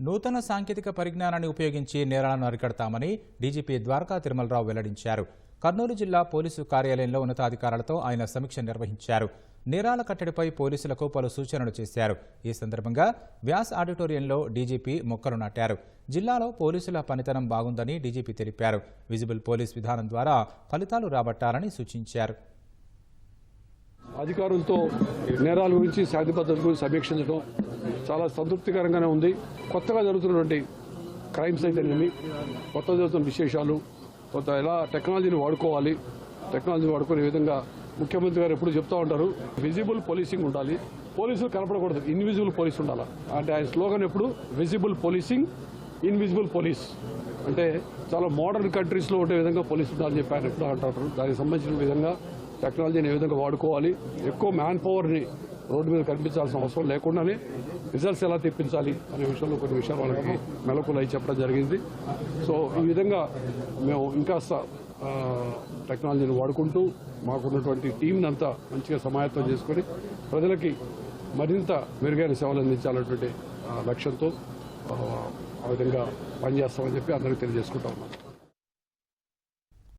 నూతన సాంకేతిక పరిజ్ఞానాన్ని ఉపయోగించి నేరాలను అరికడతామని డీజీపీ ద్వారకా తిరుమలరావు వెల్లడించారు. కర్నూలు జిల్లా పోలీసు కార్యాలయంలో ఉన్నతాధికారులతో ఆయన సమీక్ష నిర్వహించారు. నేరాల కట్టడిపై పోలీసులకు పలు సూచనలు చేశారు. ఈ సందర్భంగా వ్యాస్ ఆడిటోరియంలో డీజీపీ మొక్కలు నాటారు. జిల్లాలో పోలీసుల పనితనం బాగుందని డీజీపీ తెలిపారు. విజిబుల్ పోలీస్ విధానం ద్వారా ఫలితాలు రాబట్టాలని సూచించారు. అధికారులతో నేరాల గురించి శాంతి భద్రతల గురించి సమీక్షించడం చాలా సంతృప్తికరంగానే ఉంది. కొత్తగా జరుగుతున్నటువంటి క్రైమ్స్ అయితేనేమి కొత్త జరుగుతున్న విశేషాలు కొత్త ఎలా టెక్నాలజీని వాడుకోవాలి టెక్నాలజీ వాడుకునే విధంగా ముఖ్యమంత్రి గారు ఎప్పుడు చెప్తా ఉంటారు విజిబుల్ పోలీసింగ్ ఉండాలి. పోలీసులు కనపడకూడదు ఇన్విజిబుల్ పోలీస్ ఉండాలి? అంటే ఆయన స్లోగన్ ఎప్పుడు విజిబుల్ పోలీసింగ్ ఇన్విజిబుల్ పోలీస్ అంటే చాలా మోడర్న్ కంట్రీస్లో ఉండే విధంగా పోలీసు ఉండాలని చెప్పి ఆయన ఎప్పుడు అంటారు దానికి సంబంధించిన విధంగా టెక్నాలజీని ఏ విధంగా వాడుకోవాలి ఎక్కువ మ్యాన్ పవర్ని రోడ్డు మీద కనిపించాల్సిన అవసరం లేకుండానే రిజల్ట్స్ ఎలా తెప్పించాలి అనే విషయంలో కొన్ని విషయాలు మనకి మెలకులు అయి చెప్పడం జరిగింది. సో ఈ విధంగా మేము ఇంకాస్త టెక్నాలజీని వాడుకుంటూ మాకున్నటువంటి టీంని అంతా మంచిగా సమాయత్తం చేసుకొని ప్రజలకి మరింత మెరుగైన సేవలు అందించాలన్నటువంటి లక్ష్యంతో ఆ, ఆ విధంగా పనిచేస్తామని చెప్పి అందరికీ తెలియజేసుకుంటా ఉన్నాం.